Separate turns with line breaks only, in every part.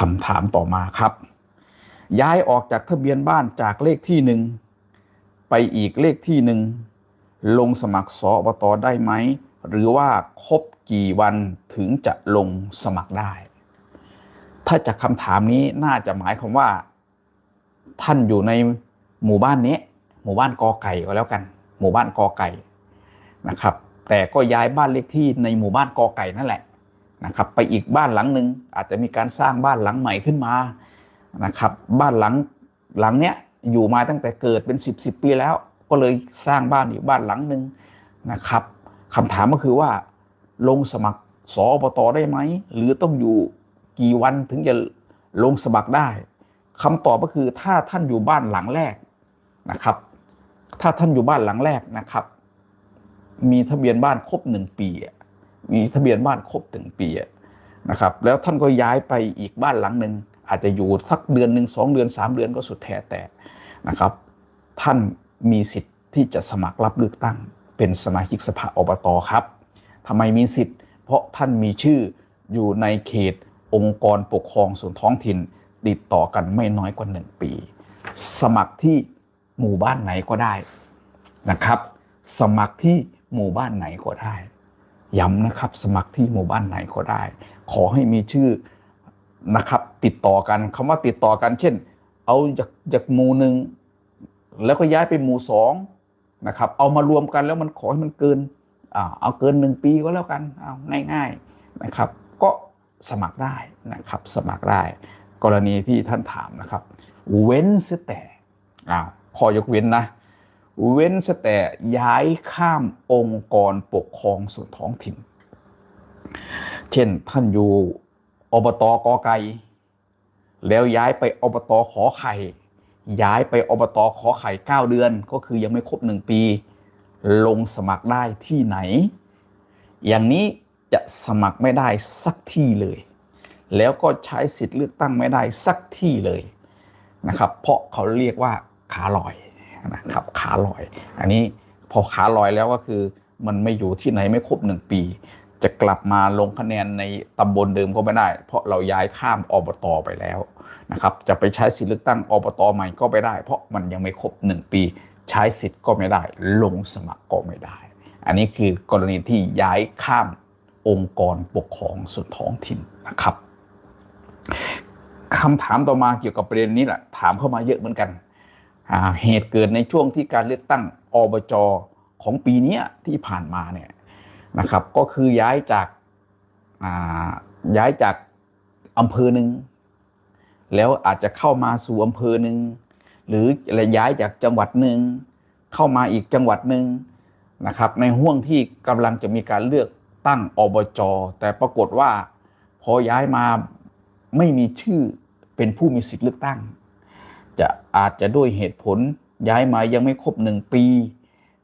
คำถามต่อมาครับ ย้ายออกจากทะเบียนบ้านจากเลขที่หนึ่งไปอีกเลขที่หนึ่งลงสมัครสอบตได้ไหม หรือว่าครบกี่วันถึงจะลงสมัครได้ ถ้าจากคำถามนี้น่าจะหมายความว่า ท่านอยู่ในหมู่บ้านนี้ หมู่บ้านกอไก่ก็แล้วกัน หมู่บ้านกอไก่นะครับ แต่ก็ย้ายบ้านเลขที่ในหมู่บ้านกอไก่นั่นแหละ นะครับไปอีกบ้านหลังหนึ่งอาจจะมีการสร้างบ้านหลังใหม่ขึ้นมานะครับบ้านหลังหลังเนี้ยอยู่มาตั้งแต่เกิดเป็น 10บสปีแล้ว ก็เลยสร้างบ้านอีกบ้านหลังหนึ่งนะครับคำถามก็คือว่า ลงสมัครสอบตได้ไหม หรือต้องอยู่กี่วันถึงจะลงสมัครได้คำตอบก็คือถ้าท่านอยู่บ้านหลังแรกนะครับ ถ้าท่านอยู่บ้านหลังแรกนะครับ มีทะเบียนบ้านครบหนึ่งปีอะ มีทะเบียนบ้านครบถึงปีนะครับ แล้วท่านก็ย้ายไปอีกบ้านหลังหนึ่งอาจจะอยู่สักเดือนหนึ่งสองเดือนสามเดือนก็สุดแท้แต่นะครับ ท่านมีสิทธิ์ที่จะสมัครรับเลือกตั้ง เป็นสมาชิกสภาอบตครับทำไมมีสิทธิ์ เพราะท่านมีชื่ออยู่ในเขตองค์กรปกครองส่วนท้องถิ่น ติดต่อกันไม่น้อยกว่าหนึ่งปี สมัครที่หมู่บ้านไหนก็ได้นะครับ สมัครที่หมู่บ้านไหนก็ได้ ย้ำนะครับสมัครที่หมู่บ้านไหนก็ได้ ขอให้มีชื่อนะครับติดต่อกันคำว่าติดต่อกัน เช่น เอาจากจากหมู่หนึ่งแล้วก็ย้ายไปหมู่สองนะครับเอามารวมกันแล้วมันขอให้มันเกินอ่าเอาเกินหนึ่งปีก็แล้วกันเอาง่าย ๆนะครับ ก็สมัครได้นะครับสมัครได้ กรณีที่ท่านถามนะครับ เว้นเสียแต่อ้าวข้อยกเว้นนะ เว้นแต่ย้ายข้ามองค์กรปกครองส่วนท้องถิ่น เช่นท่านอยู่อบตกอไก่แล้วย้ายไปอบตขอไข่ ย้ายไปอบตขอไข่ 9 เดือน ก็คือยังไม่ครบ 1 ปี ลงสมัครได้ที่ไหน อย่างนี้จะสมัครไม่ได้สักที่เลย แล้วก็ใช้สิทธิ์เลือกตั้งไม่ได้สักที่เลยนะครับ เพราะเขาเรียกว่าขาลอย นะครับขาลอย อันนี้พอขาลอยแล้วก็คือมันไม่อยู่ที่ไหนไม่ครบหนึ่งปี จะกลับมาลงคะแนนในตำบลเดิมก็ไม่ได้ เพราะเราย้ายข้ามอบตอไปแล้วนะครับจะไปใช้สิทธิ์เลือกตั้งอบตใหม่ก็ไม่ได้ เพราะมันยังไม่ครบหนึ่งปี ใช้สิทธิ์ก็ไม่ได้ ลงสมัครก็ไม่ได้ อันนี้คือกรณีที่ย้ายข้ามองค์กรปกครองส่วนท้องถิ่นนะครับคำถามต่อมาเกี่ยวกับประเด็นนี้แหละถามเข้ามาเยอะเหมือนกัน เหตุเกิดในช่วงที่การเลือกตั้งอบจของปีนี้ที่ผ่านมาเนี่ยนะครับก็คือย้ายจากาย้ายจากอำเภอหนึ่งแล้วอาจจะเข้ามาสู่อำเภอหนึ่งหรือย้ายจากจังหวัดหนึ่งเข้ามาอีกจังหวัดหนึ่งนะครับในห่วงที่กำลังจะมีการเลือกตั้งอบจแต่ปรากฏว่าพอย้ายมาไม่มีชื่อเป็นผู้มีสิทธิ์เลือกตั้ง จะอาจจะด้วยเหตุผล ย้ายมายังไม่ครบหนึ่งปี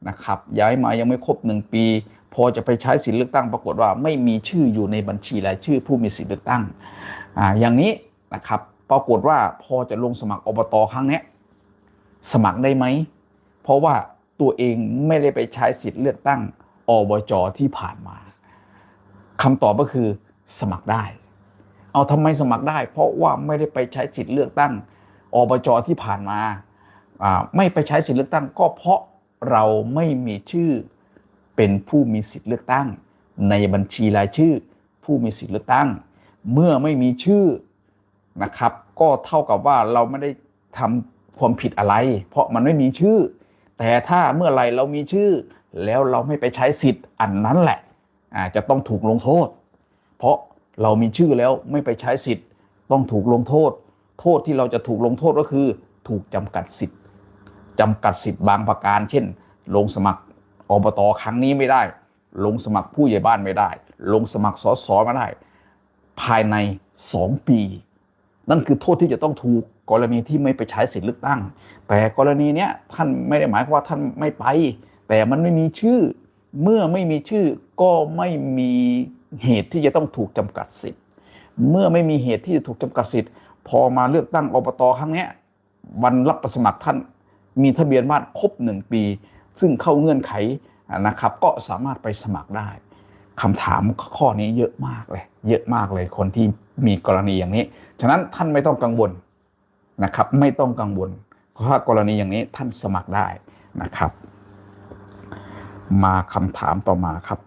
นะครับย้ายมายังไม่ครบหนึ่งปี พอจะไปใช้สิทธิเลือกตั้งปรากฏว่าไม่มีชื่ออยู่ในบัญชีรายชื่อผู้มีสิทธิเลือกตั้งอ่าอย่างนี้นะครับปรากฏว่าพอจะลงสมัครอบตครั้งนี้สมัครได้ไหม เพราะว่าตัวเองไม่ได้ไปใช้สิทธิเลือกตั้งอบจที่ผ่านมาคำตอบก็คือสมัครได้ เอาทำไมสมัครได้ เพราะว่าไม่ได้ไปใช้สิทธิเลือกตั้ง อบจที่ผ่านมาไม่ไปใช้สิทธิเลือกตั้ง ก็เพราะเราไม่มีชื่อเป็นผู้มีสิทธิเลือกตั้ง ในบัญชีรายชื่อ ผู้มีสิทธิเลือกตั้ง เมื่อไม่มีชื่อนะครับ ก็เท่ากับว่าเราไม่ได้ทำความผิดอะไร เพราะมันไม่มีชื่อ แต่ถ้าเมื่อไรเรามีชื่อ แล้วเราไม่ไปใช้สิทธิ์อันนั้นแหละจะต้องถูกลงโทษ เพราะเรามีชื่อแล้วไม่ไปใช้สิทธิ์ต้องถูกลงโทษ โทษที่เราจะถูกลงโทษก็คือ ถูกจำกัดสิทธิ์จำกัดสิทธิ์บางประการ เช่น ลงสมัครอบตครั้งนี้ไม่ได้ ลงสมัครผู้ใหญ่บ้านไม่ได้ ลงสมัครสสไม่ได้ ภายใน 2 ปี นั่นคือโทษที่จะต้องถูกกรณีที่ไม่ไปใช้สิทธิ์เลือกตั้ง แต่กรณีเนี้ยท่านไม่ได้หมายความว่าท่านไม่ไป แต่มันไม่มีชื่อ เมื่อไม่มีชื่อก็ไม่มีเหตุที่จะต้องถูกจำกัดสิทธิ์ เมื่อไม่มีเหตุที่จะถูกจำกัดสิทธิ์ พอมาเลือกตั้งอบตครั้งนี้วันรับประสมัครท่านมีทะเบียนบ้านครบหนึ่งปี ซึ่งเข้าเงื่อนไขนะครับ ก็สามารถไปสมัครได้คำถามข้อนี้เยอะมากเลย เยอะมากเลยคนที่มีกรณีอย่างนี้ ฉะนั้นท่านไม่ต้องกังวลนะครับ ไม่ต้องกังวลเพราะว่ากรณีอย่างนี้ท่านสมัครได้นะครับ มาคำถามต่อมาครับ